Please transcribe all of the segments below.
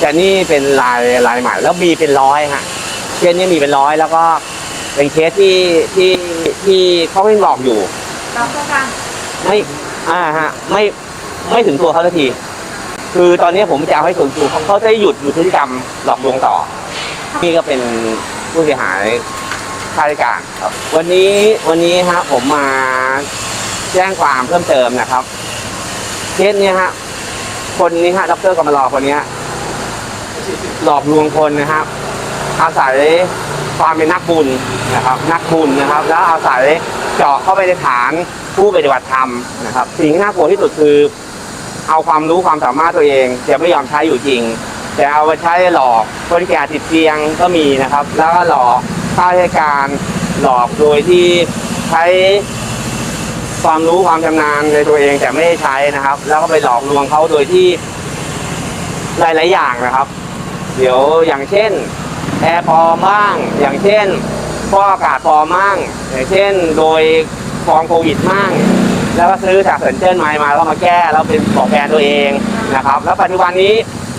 แต่นี่เป็นลายลายใหม่แล้วมีเป็นร้อยฮะเคสนี้มีเป็นร้อยแล้วก็เป็นเคสที่ที่ที่เขาไม่หลอกอยู่เราก็การไม่อ่าฮะไม่ไม่ถึงตัวเขาสักที คือตอนนี้ผมจะเอาให้ถึงตัวเขาเขาจะได้หยุดหยุดพฤติกรรมหลอกลวงต่อ นี่ก็เป็นผู้เสียหายข้าราชการครับ วันนี้วันนี้ฮะผมมาแจ้งความเพิ่มเติมนะครับเคสเนี้ยฮะคนนี้ฮะดรกำมารอคนเนี้ย หลอกลวงคนนะครับ อาศัยความเป็นนักบุญนะครับ นักบุญนะครับ แล้วอาศัยเจาะเข้าไปในฐานผู้ปฏิบัติธรรมนะครับ สิ่งที่น่ากลัวที่สุดคือ เอาความรู้ความสามารถตัวเองจะไม่ยอมใช้อยู่จริง แต่เอาไปใช้หลอกคนแก่ติดเตียงก็มีนะครับ แล้วก็หลอกข้าราชการหลอกโดยที่ใช้ความรู้ความชำนาญในตัวเองแต่ไม่ได้ใช้นะครับ แล้วก็ไปหลอกลวงเขาโดยที่หลายๆอย่างนะครับ เดี๋ยวอย่างเช่นแอร์ปลอมบ้าง อย่างเช่นฟอกอากาศปลอมบ้างอย่างเช่น โดยฟองโควิดบ้างแล้วก็ซื้อจากเซินเจิ้นไมล์มาแล้วมาแก้แล้วเป็นบอกแบรนด์ตัวเองนะครับ แล้วปัจจุบันนี้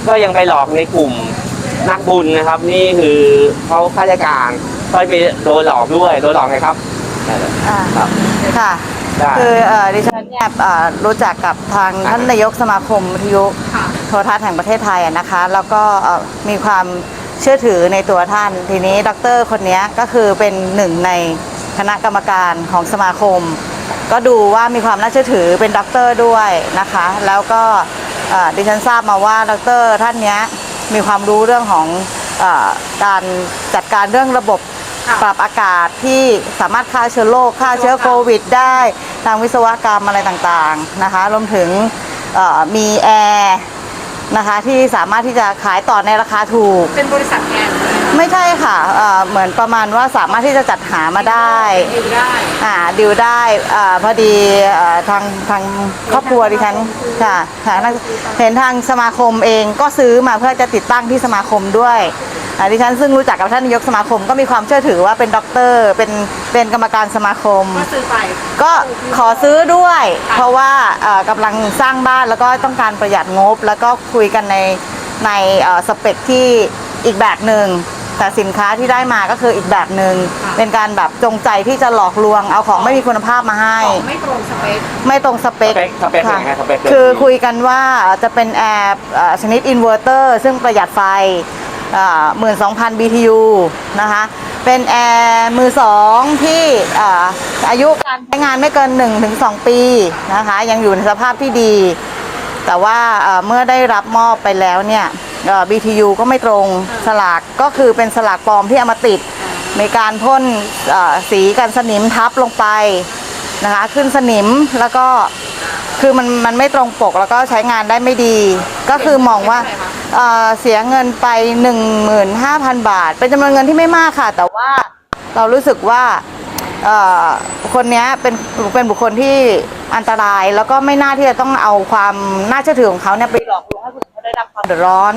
ก็ยังไปหลอกในกลุ่มนักบุญนะครับ นี่คือเขาข้าราชการก็ไปโดนหลอกด้วยโดนหลอกไงครับอ่าครับค่ะได้คือเอ่อดิฉันเนี่ยเอ่อรู้จักกับทางท่านนายกสมาคมวิทยุค่ะ โทรทัศน์แห่งประเทศไทยอะนะคะ แล้วก็เอ่อมีความเชื่อถือในตัวท่าน ทีนี้ดรคนเนี้ยก็คือเป็นหนึ่งในคณะกรรมการของสมาคม ก็ดูว่ามีความน่าเชื่อถือเป็นด็อกเตอร์ด้วยนะคะ แล้วก็เอ่อดิฉันทราบมาว่าด็อกเตอร์ท่านเนี้ยมีความรู้เรื่องของเออการจัดการเรื่องระบบค่ะปรับอากาศที่สามารถฆ่าเชื้อโรคฆ่าเชื้อโควิด ได้ทางวิศวกรรมอะไรต่างๆนะคะ รวมถึงเอ่อมีแอร์ นะคะ ที่สามารถที่จะขายต่อในราคาถูก เป็นบริษัทแอนไม่ใช่ค่ะเอ่อเหมือนประมาณว่าสามารถที่จะจัดหามาได้เองได้ อ่าดิวได้อ่าพอดีเอ่อทางทางครอบครัวดิฉันค่ะค่ะทางเห็นทางสมาคมเองก็ซื้อมาเพื่อจะติดตั้งที่สมาคมด้วยอ่า ดิฉันซึ่งรู้จักกับท่านนายกสมาคม ก็มีความเชื่อถือว่าเป็นด็อกเตอร์เป็นเป็นกรรมการสมาคม ก็ซื้อไป ก็ขอซื้อด้วยค่ะเพราะว่าเอ่อกำลังสร้างบ้านแล้วก็ต้องการประหยัดงบ แล้วก็คุยกันในในเอ่อสเปคที่อีกแบบหนึ่งแต่สินค้าที่ได้มาก็คืออีกแบบหนึ่งเป็นการแบบจงใจที่จะหลอกลวงเอาของไม่มีคุณภาพมาให้ ของไม่ตรงสเปค ไม่ตรงสเปคสเปคสเปคเป็นค่ะยังไงสเปคคือคุยกันว่าจะเป็นแอร์เอ่อชนิดอินเวอร์เตอร์ซึ่งประหยัดไฟ หมื่นสองพัน BTU นะคะ เป็นแอร์มือสองที่เอ่ออายุการใช้งานไม่เกิน 1-2 ปีนะคะ ยังอยู่ในสภาพที่ดี แต่ว่าเออเมื่อได้รับมอบไปแล้วเนี่ยเออ BTU ก็ไม่ตรงสลากก็คือเป็นสลากปลอมที่เอามาติด มีการพ่นเอ่อสีกันสนิมทับลงไปนะคะขึ้นสนิมแล้วก็คือมันมันไม่ตรงปกแล้วก็ใช้งานได้ไม่ดี ก็คือมองว่า เอ่อเสียเงินไป 15,000 บาท เป็นจำนวนเงินที่ไม่มากค่ะ แต่ว่าเรารู้สึกว่าเอ่อคนเนี้ยเป็นเป็นบุคคลที่อันตราย แล้วก็ไม่น่าที่จะต้องเอาความน่าเชื่อถือของเขาเนี่ยไปหลอกลวงให้คนอื่นเขาได้รับความเดือดร้อน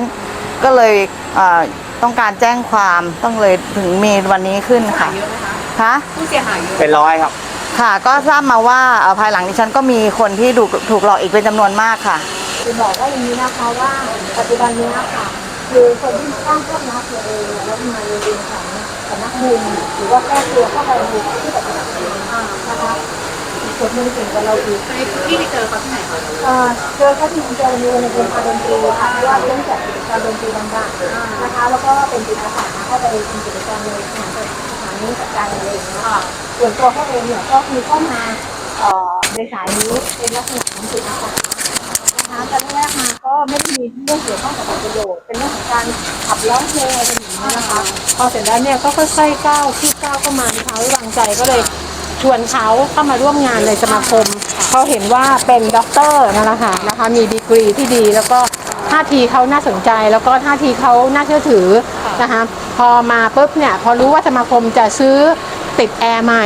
ก็เลยเอ่อต้องการแจ้งความต้องเลยถึงมีวันนี้ขึ้นค่ะเยอะไหมคะคะผู้เสียหายเยอะเป็นร้อยครับ ค่ะ ก็ทราบมาว่าเอ่อภายหลังดิฉันก็มีคนที่ถูกถูกหลอกอีกเป็นจำนวนมากค่ะ คือบอกว่าอย่างนี้นะคะว่าปัจจุบันนี้นะคะคือคนที่สร้างพวกนักตัวเองแล้วมาเรียนของสำนักบุญหรือว่าแก้ตัวเข้าไปในที่ปฏิบัติธรรมนะคะคนหนึงเก่งกว่าเราอีกในที่ไปเจอเขาที่ไหนคะเจอเขาที่เจอในในวงการดนตรีค่ะเพราะว่าเรื่องจากกิจกรรมดนตรีต่างๆนะคะ แล้วก็เป็นจิตอาสาเข้าไปทำกิจกรรมในสถานสถานีจัดการอะไรอย่างเงี้ยค่ะส่วนตัวเขาเองเนี่ยก็คือเข้ามาในสายนี้เป็นลักษณะของจิตอาสา ตอนแรกมาก็ไม่ได้มีเรื่องเกี่ยวข้องกับผลประโยชน์เป็นเรื่องของการขับร้องเพลงอะไรอย่างนี้นะคะ พอเสร็จแล้วเนี่ยก็ค่อยๆก้าวที่ก้าวเข้ามามีเขาไว้วางใจก็เลยชวนเขาเข้ามาร่วมงานในสมาคมเขาเห็นว่าเป็นด็อกเตอร์นั่นแหละค่ะนะคะมีดีกรีที่ดีแล้วก็ท่าทีเขาน่าสนใจ แล้วก็ท่าทีเขาน่าเชื่อถือนะคะพอมาปุ๊บเนี่ยพอรู้ว่าสมาคมจะซื้อ ติดแอร์ใหม่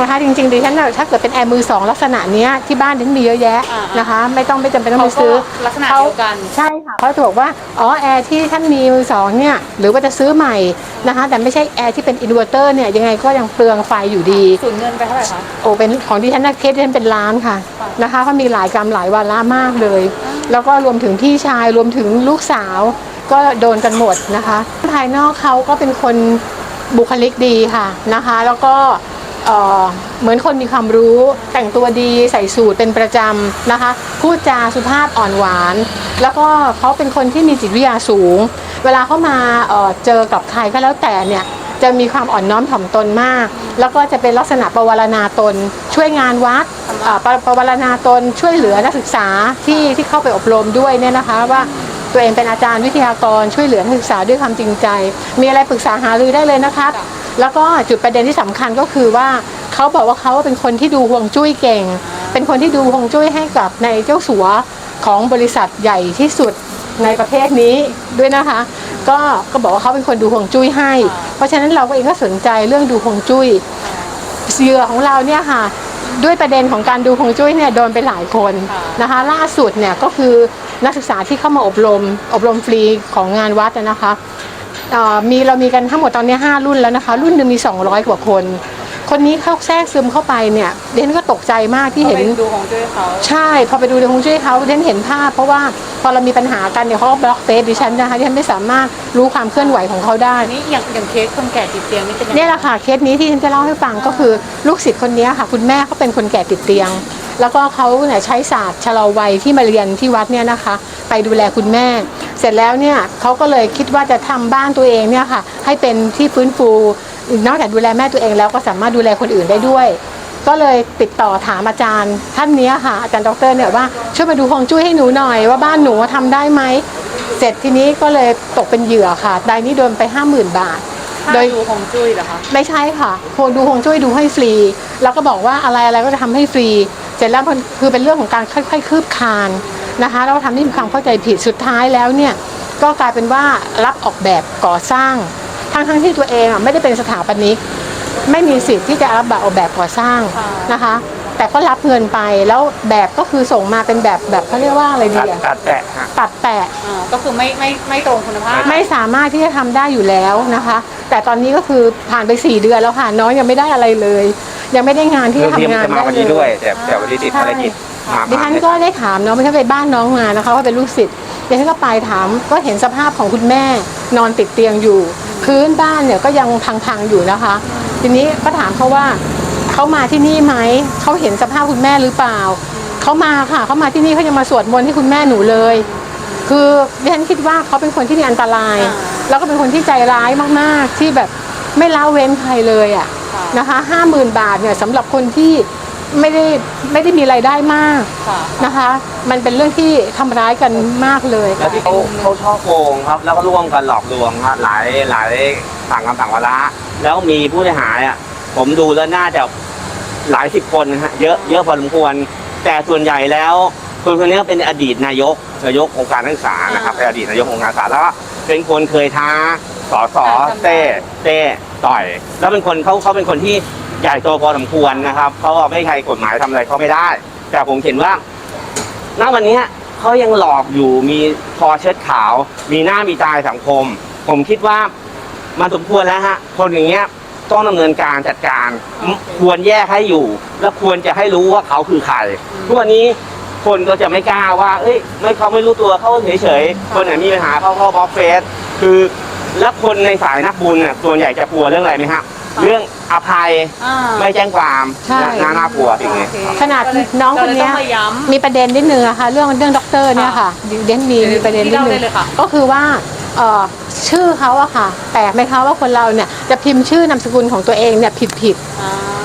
นะคะจริงๆดิฉันน่ะถ้าเกิดเป็นแอร์มือสองลักษณะเนี้ยที่บ้านดิฉันมีเยอะแยะนะคะ ไม่ต้องไม่จำเป็นต้องไปซื้อ ลักษณะเดียวกัน ใช่ค่ะเขาจะบอกว่า อ๋อ แอร์ที่ท่านมีมือสองเนี่ย หรือว่าจะซื้อใหม่นะคะ แต่ไม่ใช่แอร์ที่เป็นอินเวอร์เตอร์เนี่ย ยังไงก็ยังเปลืองไฟอยู่ดี สูญเงินไปเท่าไหร่คะ โอ้เป็นของที่ฉันนะเคสที่ฉันเป็นล้านค่ะนะคะเขามีหลายกรรมหลายวาระมากเลย แล้วก็รวมถึงพี่ชายรวมถึงลูกสาว ก็โดนกันหมดนะคะ ภายนอกเขาก็เป็นคน บุคลิกดีค่ะนะคะ แล้วก็เหมือนคนมีความรู้แต่งตัวดีใส่สูทเป็นประจำนะคะ พูดจาสุภาพอ่อนหวาน แล้วก็เขาเป็นคนที่มีจิตวิทยาสูง เวลาเขามาเเจอกับใครก็แล้วแต่เนี่ยจะมีความอ่อนน้อมถ่อมตนมาก แล้วก็จะเป็นลักษณะประวารณาตน ช่วยงานวัดประประวารณาตนช่วยเหลือนักศึกษาที่ที่เข้าไปอบรมด้วยเนี่ยนะคะว่า ตัวเองเป็นอาจารย์วิทยากรช่วยเหลือนักศึกษาด้วยความจริงใจ มีอะไรปรึกษาหารือได้เลยนะครับ แล้วก็จุดประเด็นที่สำคัญก็คือว่าเขาบอกว่าเขาเป็นคนที่ดูห่วงจุ้ยเก่ง เป็นคนที่ดูห่วงจุ้ยให้กับในเจ้าสัวของบริษัทใหญ่ที่สุดในประเทศนี้ด้วยนะคะ ก็ก็บอกว่าเขาเป็นคนดูห่วงจุ้ยให้ เพราะฉะนั้นเราก็เองก็สนใจเรื่องดูห่วงจุ้ยเหยื่อของเราเนี่ยค่ะด้วยประเด็นของการดูห่วงจุ้ยเนี่ยโดนไปหลายคนนะคะ ล่าสุดเนี่ยก็คือ นักศึกษาที่เข้ามาอบรม อบรมฟรีของงานวัดนะคะเอ่อมีเรามีกันทั้งหมดตอนนี้ 5 รุ่นแล้วนะคะ รุ่นหนึ่งมี 200 กว่าคน คนนี้เข้าแทรกซึมเข้าไปเนี่ยเดนก็ตกใจมากที่เห็นดูของจุ้ยเขาใช่พอไปดูในฮวงจุ้ยเขาเดนเห็นภาพ เพราะว่าพอเรามีปัญหากันเนี่ยเขาก็บล็อกเฟซดิฉันนะคะดิฉันไม่สามารถรู้ความเคลื่อนไหวของเขาได้อันนี้อย่างอย่างเคสคนแก่ติดเตียงนี่เป็นยังไงเนี่ยแหละค่ะเคสนี้ที่ฉันจะเล่าให้ฟังก็คือลูกศิษย์คนนี้ค่ะ คุณแม่เขาเป็นคนแก่ติดเตียง แล้วก็เขาเนี่ยใช้ศาสตร์ชะลอวัยที่มาเรียนที่วัดเนี่ยนะคะ ไปดูแลคุณแม่ เสร็จแล้วเนี่ยเขาก็เลยคิดว่าจะทำบ้านตัวเองเนี่ยค่ะ ให้เป็นที่ฟื้นฟูนอกจากดูแลแม่ตัวเองแล้วก็สามารถดูแลคนอื่นได้ด้วย ก็เลยติดต่อถามอาจารย์ ท่านนี้ค่ะอาจารย์ดรเนี่ยว่าช่วยมาดูฮวงจุ้ยให้หนูหน่อยว่าบ้านหนูทำได้ไหมเสร็จทีนี้ก็เลยตกเป็นเหยื่อค่ะรายนี้โดนไป 50,000 บาท โดโดยยดูของจุ้ยเหรอคะไม่ใช่ค่ะโฮดูฮวงจุ้ยดูให้ฟรี แล้วก็บอกว่าอะไรอะไรก็จะทำให้ฟรี เสร็จแล้วมันคือเป็นเรื่องของการค่อย ๆ คืบคลานนะคะแล้วทำให้มีความเข้าใจผิดสุดท้ายแล้วเนี่ยก็กลายเป็นว่ารับออกแบบก่อสร้างทั้งๆที่ตัวเองอะไม่ได้เป็นสถาปนิก ไม่มีสิทธิ์ที่จะรับแบบออกแบบก่อสร้างนะคะ แต่ก็รับเงินไปแล้วแบบก็คือส่งมาเป็นแบบแบบเขาเรียกว่าอะไรดีตัดอะตัดแปะฮะ ตัดแปะ อ่าก็คือไม่ไม่ไม่ตรงคุณภาพ ไม่สามารถที่จะทำได้อยู่แล้วนะคะ แต่ตอนนี้ก็คือผ่านไป4เดือนแล้วค่ะน้องยังไม่ได้อะไรเลย ยังไม่ได้งานที่เรื่องจะที่ทำงานจะมาได้วันเลนี้ด้วย ย แต่แต่วันนี้ติดภารกิจมาดิฉันก็ได้ถามน้องไม่ใช่ไปบ้านน้องมานะคะว่าเป็นลูกศิษย์ดิฉันก็ไปถามก็เห็นสภาพของคุณแม่นอนติดเตียงอยู่ พื้นบ้านเนี่ยก็ยังพังๆอยู่นะคะ ทีนี้ก็ถามเขาว่าเขามาที่นี่ไหมเขาเห็นสภาพคุณแม่หรือเปล่าเขามาค่ะเขามาที่นี่เขายังมาสวดมนต์ให้คุณแม่หนูเลย คือดิฉันคิดว่าเขาเป็นคนที่มีอันตราย อ่า แล้วก็เป็นคนที่ใจร้ายมากๆ ที่แบบไม่ละเว้นใครเลยอะค่ะนะคะห้าหมื่นบาทเนี่ยสำหรับคนที่ไม่ได้ไม่ได้มีรายได้มากค่ะนะคะ มันเป็นเรื่องที่ทำร้ายกันมากเลยแล้วที่เขาเขาชอบโกงครับ แล้วก็ร่วมกันหลอกลวงครับหลายหลายต่างกรรมต่างวาระแล้วมีผู้เสียหายอะผมดูแล้วน่าจะหลายสิบคนนะฮะเยอะเยอะพอสมควร แต่ส่วนใหญ่แล้วคนคนนี้เป็นอดีตนายกนายกองค์การนักศึกษานะครับเป็นอดีตนายกองค์การนักศึกษาแล้วก็ เป็นคนเคยท้าสอสอเต้เต้ต่อย แล้วเป็นคนเขาเขาเป็นคนที่ใหญ่โตพอสมควรนะครับเขาไม่ใครกฎหมายทำอะไรเขาไม่ได้ แต่ผมเห็นว่าณวันเนี้ยเขายังหลอกอยู่มีคอเชิดขาว มีหน้ามีตายสังคม ผมคิดว่ามันสมควรแล้วฮะคนอย่างเงี้ยต้องดำเนินการจัดการ ควรแยกให้อยู่ และควรจะให้รู้ว่าเขาคือใครทุกวันนี้ คนก็จะไม่กล้าว่า เอ้ย ไม่เขาไม่รู้ตัวเขาเฉยๆ คนไหนมีปัญหาเขาเขาบล็อกเฟซคือแล้วคนในสายนักบุญน่ะส่วนใหญ่จะกลัวเรื่องอะไรไหมฮะ เรื่องอภัยอ่า ไม่แจ้งความใช่ น่าน่ากลัวสิ่งนี้โอเคขนาดน้องคนเนี้ยก็เลยต้องมาย้ำมีประเด็นนิดนึงอะค่ะเรื่องเรื่องด็อกเตอร์เนี่ยค่ะเดนมีมีประเด็นนิดเล่านึได้งเลยค่ะ ก็คือว่าเอ่อชื่อเขาอะค่ะแปลกไหมคะว่าคนเราเนี่ยจะพิมพ์ชื่อนามสกุลของตัวเองเนี่ยผิดผิดอ่าๆ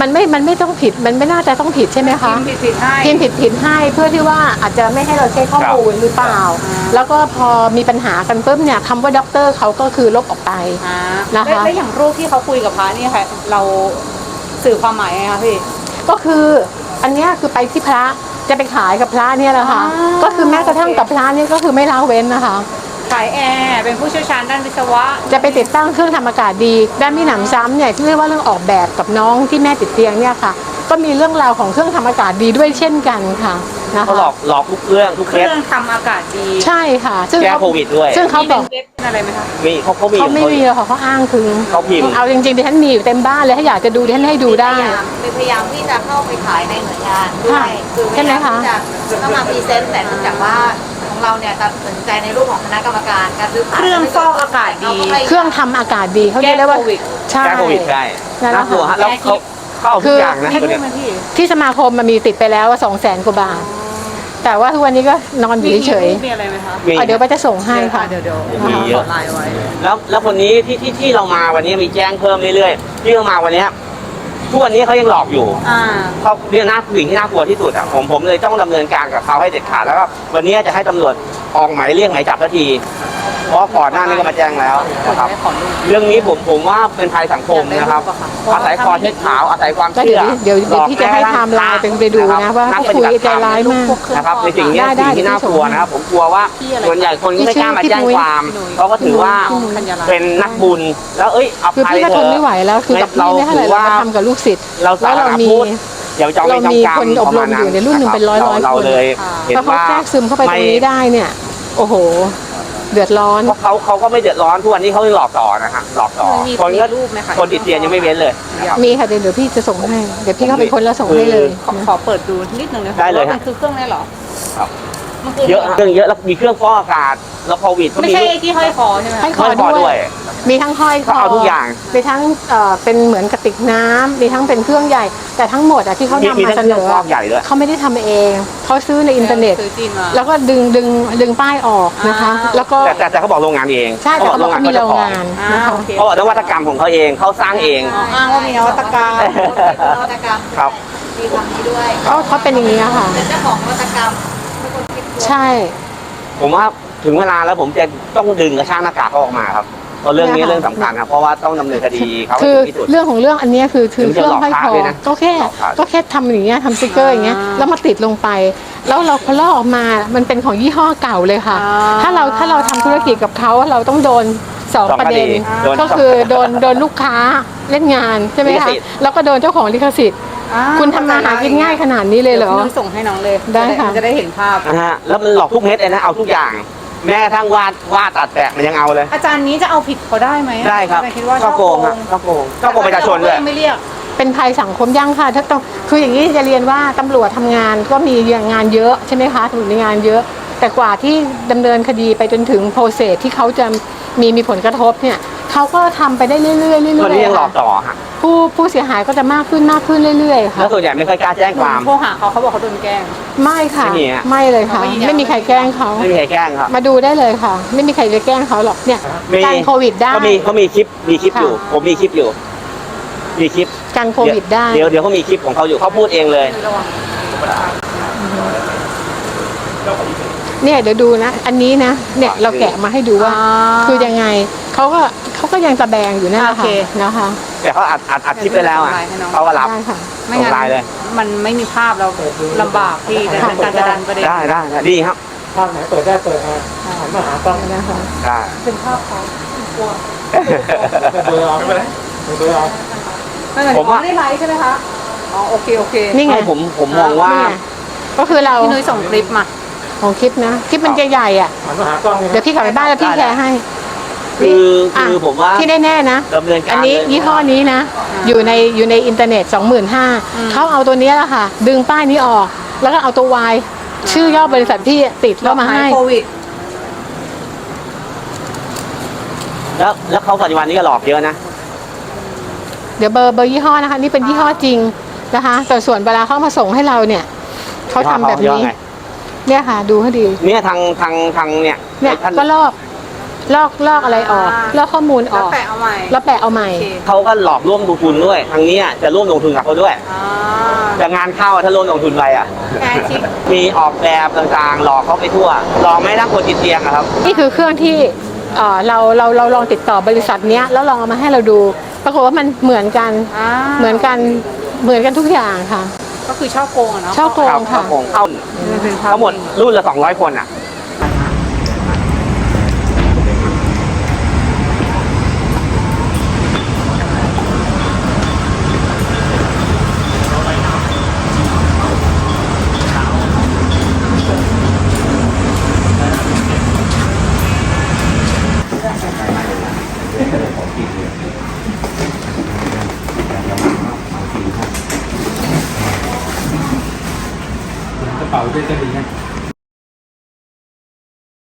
มันไม่ มันไม่ต้องผิด มันไม่น่าจะต้องผิดใช่ไหมคะ พิมพ์ผิดผิดให้ พิมพ์ผิดผิดให้เพื่อที่ว่าอาจจะไม่ให้เราเช็คข้อมูลหรือเปล่า อ่า แล้วก็พอมีปัญหากันปุ๊บเนี่ยคำว่าด็อกเตอร์เขาก็คือลบออกไป อ่านะคะ แล้วแล้วอย่างรูปที่เขาคุยกับพระนี่ค่ะ เราสื่อความหมายไงคะพี่ ก็คืออันเนี้ยคือไปที่พระจะไปขายกับพระเนี่ยแหละค่ะ อ่าก็คือแม้กระทั่งกับพระเนี่ยก็คือไม่ละเว้นนะคะ ขายแอร์เป็นผู้เชี่ยวชาญด้านวิศวะ จะไปติดตั้งเครื่องทำอากาศดี ด้านมีหนำซ้ำเนี่ยที่เรียกว่าเรื่องออกแบบกับน้องที่แม่ติดเตียงเนี่ยค่ะ ก็มีเรื่องราวของเครื่องทำอากาศดีด้วยเช่นกันค่ะนะเขาคะหลอกหลอกทุกเรื่องทุกเคเคส รื่องทำอากาศดีใช่ค่ะซึ่งแก้เขาโควิดด้วย ซึ่งเขาบอกมีเป็นเว็บอะไรไหมคะมีเขาเขามีเขาไม่ของมีหรอกค่ะเขาอ้างถึงเขาพิมพ์ เอาจริงๆดิฉันมีอยู่เต็มบ้านเลยถ้าอยากจะดูดิฉันให้ดูได้เป็นพยายามที่จะเข้าไปขายในหน่วยงานด้วค่ะยคือพใช่ไหมยายามคะที่จะเข้ามาพรีเซนต์แต่เนื่องจากว่าของ เราเนี่ยตัดสินใจในรูปของคณะกรรมการการซื้อขายเครื่องฟอกอากาศดี เครื่องทำอากาศดีเขาเรียกได้ว่าแก้โควิด ใช่ แก้โควิดได้นั่นแหละ น่ากลัวฮะแล้วเขาเขาเอาทุกอย่างนะให้ตัวดูเนี้ยไหมพี่ที่สมาคมมันมีติดไปแล้วสองแสนกว่าบาท แต่ว่าทุกวันนี้ก็นอนอยู่เฉยมีอะไรไหมคะมีๆอะเดี๋ยวไปจะส่งให้ค่ะ เดี๋ยวเดี๋ยวมีเยอะขอไลน์ไว้ แล้วแล้วคนนี้ที่ที่ที่เรามาวันนี้มีแจ้งเพิ่มเรื่อยๆที่เรามาวันเนี้ย ทุกวันนี้เขายังหลอกอยู่อ่า เขาเรื่องน่าสิ่งที่น่ากลัวที่สุดอะผมผมเลยต้องดำเนินการกับเขาให้เด็ดขาดแล้วก็วันนี้จะให้ตำรวจออกหมายเรียกหมายจับทันที เพราะก่อนหน้านี้ก็มาแจ้งแล้วนะครับขอรูปเรื่องนี้ผมผมว่าเป็นภัยสังคมนะครับ อาศัยคอเช็ดขาวอาศัยความก็เชื่เดี๋อยวเดี๋ยวเดี๋ยวพี่จะให้ไทม์ไลน์เป็นไปดูนะว่านักเขาปคุฏิยบัติใจร้ายมาก นะครับในสิ่งเนี้ยได้ได้สิ่งที่น่ากลัวนะครับ ผมกลัวว่าส่วนใหญ่คนก็ไม่กล้ามาแจ้งความเขาก็ถือว่าธัญรัตน์เป็นนักบุญแล้วเอ้ยอคือภัยพี่ก็เถทนอะไม่ไหวแล้วคือกับพี่ไม่เท่าไหร่เรามาทำกับลูกศิษย์เราสาแล้วรเรามี พูดอย่าจองเราเป็นมีจำกรรมคนอบรมอยู่ในรุ่นหนึ่งเป็นร้อยๆเราคนเลยเห็นถ้าเขาว่าแทรกซึมเข้าไปตรงนี้ได้เนี่ย โอ้โห เดือดร้อน เพราะเขาเขาก็ไม่เดือดร้อนทุกวันนี้เขาหลอกต่อนะฮะหลอกต่อมีคนก็รูปไหมคะ คนติดเตียนยังไม่เว้นเลยนะครับ มีค่ะเดี๋ยวเดี๋ยวพี่จะส่งให้ เดี๋ยวพี่เข้าไปคนแล้วส่งให้เลย ขอขอเปิดดูนิดนึงนะคะได้เลยว่าฮะ มันคือเครื่องนี้เหรอครับ มันคือเยอะเครื่องเยอะแล้วมีเครื่องฟอกอากาศ แล้วโควิดก็ไม่มีใช่ไอ้ที่ห้อยคอใช่ไหมให้คะคอไม่พอด้ด้ววยยมีทั้งห้อยคเขาอเอาทุกอย่าง มีทั้งเอ่อเป็นเหมือนกระติกน้ำมีทั้งเป็นเครื่องใหญ่ แต่ทั้งหมดอะที่เขามีนำมีมาทั้งเสเคนรื่องอฟอกใหญ่ด้วย เขาไม่ได้ทำเองเขาซื้อในอินเทอร์เน็ต ซื้อจีนมา แล้วก็ดึงดึงดึงป้ายออกนะคะ อ่า แล้วก็แต่แต่แต่เขาบอกโรงงานเองใช่แต่เขาบอกเขามีโรงงานอ่านะคะ โอเคเขาบอกนวัตกรรมของเขาเองเขาสร้างเอง อ๋ออ้างว่ามีนวัตกรรม นวัตกรรมครับ มีคำนี้ด้วยเขาเขาเป็นอย่างนี้อะค่ะ เป็นเจ้าของนวัตกรรม ใช่ ผมว่าถึงเวลาแล้วผมจะต้องดึงกระชากหน้ากากเขาออกมาครับเพราะเรื่องนี้เนี่ยค่ะเรื่องสำคัญครับเพราะว่าต้องดำเนินคดีเขาให้คือถึงที่สุด เรื่องของเรื่องอันเนี้ยคือคือถึงเคจะรื่องหลอกห้อยพระคอด้วยนะก็แค่หลอกพระก็แค่ทำอย่างเงี้ยทำสติกเกอร์อย่างเงี้ยอ่าแล้วมาติดลงไป แล้วเราพอลอกออกมามันเป็นของยี่ห้อเก่าเลยค่ะอ่าถ้าเราถ้าเราทำธุรกิจกับเขาเราต้องโดนสองสองประเด็นคดีโดนก็คือโดนโดนลูกค้าเล่นงานใช่ไหมลิขคะสิทธิ์แล้วก็โดนเจ้าของลิขสิทธิ์ อ่คุณทำมาหากินง่ายขนาดนี้เลยเหรอ ดี๋วพี่นุ้ยส่งให้น้องเลยได้ค่ะ จะได้เห็นภาพ นะฮะแล้วมันหลอกทุกเม็ดเลยนะเอาทุกอย่าง แม้กระทั่งวาดวาดตัดแปะมันยังเอาเลย อาจารย์นี้จะเอาผิดเขาได้ไหมได้ครับอาจาย์คิดว่าก็โกงครับก็โกงก็โกงประชาชนด้วย ไม่เรียก เป็นภัยสังคมยังค่ะถ้าต้องคืออย่างนี้จะเรียนว่าตำรวจทำงานก็มีงานเยอะใช่ไหมคะตำรวจมีงานเยอะ แต่กว่าที่ดำเนินคดีไปจนถึงโปรเซสที่เขาจะมีมีผลกระทบเนี่ยเขาก็ทำไปได้เรื่อยๆเรื่อยๆตอนนี้ยังหลอกค่ะต่อฮะผู้ผู้เสียหายก็จะมากขึ้นมากขึ้นเรื่อยๆค่ะแล้วส่วนใหญ่ไม่ค่อยกล้าแจ้งความโทรหาเขาเขาบอกเขาโดนแกล้งไม่ค่ะไม่มีอะไม่เลยค่ะไม่มีอะไม่มีใครแกล้งเขาไม่มีใครแกล้งครับมาดูได้เลยค่ะ ไม่มีใครจะแกล้งเขาหรอกเนี่ยมีกันโควิดได้เขามีเขามีคลิปมีคลิปค่ะอยู่ ผมมีคลิปอยู่ มีคลิปกันโควิดได้เดี๋ยวเดี๋ยวเขามีคลิปของเขาอยู่เขาพูดเองเลย เนี่ยเดี๋ยวดูนะ อันนี้นะ เนี่ยเราแกะมาให้ดูว่าอ่าคือยังไงเขาก็เขาก็ยังตะแบงอยู่นั่นแหละโอเคค่ะนะคะแต่เขาอัดอัดอัดคลิปไปแล้วอะส่งไลน์ให้น้องเขาก็รับได้ค่ะ ไม่ส่งงั้นไลน์เลย มันไม่มีภาพเราลำบากที่ในการจะดันประเด็นได้ได้ได้ดีครับภาพไหนเปิดได้เปิดมาหันมาหากล้องนะคะ ได้เป็นภาพเขาไม่เบอร์เอาไม่เป็นไรไม่เบอร์เอาไม่เป็นไรผมว่าไม่ได้ไลฟ์ใช่ไหมคะ อ๋อโอเคโอเคนี่ไงไม่ผมผมมองว่า นี่ไงก็คือเราพี่นุ้ยส่งคลิปมา ของคลิปนะคลิปมันจะใหญ่อะหันมาหากล้องนี่เดี๋ยวพี่กลับไปบ้านแล้วพี่แชร์ให้ คือคืออะผมว่าที่แน่ๆนะ ดำเนินการอันนี้เลยยี่ห้อนี้นะ อยู่ในอยู่ในอินเทอร์เน็ต 25,000เขาเอาตัวเนี้ยแหละค่ะ ดึงป้ายนี้ออก แล้วก็เอาตัววายชื่อย่อบริษัทพี่ติดแล้วมาให้ โควิด แล้วแล้วเขาปัจจุบันนี้ก็หลอกเยอะนะ เดี๋ยวเบอร์เบอร์ยี่ห้อนะคะ นี่เป็นยี่ห้อจริงนะคะแต่ส่วนเวลาเขามาส่งให้เราเนี่ยเขาทำแบบยี่ห้อนี้ เขาเนี่ยค่ะดูให้ดีเนี่ยทางทางทางเนี่ยเนี่ยท่านก็ลอกลอกลอกอะไรออกอ่าลอกข้อมูลอแล้วอกแปะเอาใหม่แล้วแปะเอาใหม่โอเคเขาก็หลอกร่วมลงทุนด้วย ทางเนี้ยจะร่วมลงทุนกับเขาด้วยอ่าแต่งานเข้าอะถ้าร่วมลงทุนไปอะแอนชิปมีออกแบบต่างๆ หลอกเขาไปทั่วหลอกไม่ทั้งคนติดเตียงอะครับ นี่คือเครื่องที่เอ่อเราเราเราลองติดต่อบริษัทเนี้ยแล้วลองเอามาให้เราดู ปรากฏว่ามันเหมือนกันอ่าเหมือนกันเหมือนกันทุกอย่างค่ะ ก็คือช่อโกงอะเนาะช่อโกครับงเขาค่ะโกงเข้ามันเป็นภาพทั้งหมดรุ่นละ 200 คนอะกระเป๋าด้วยก็ดีนะ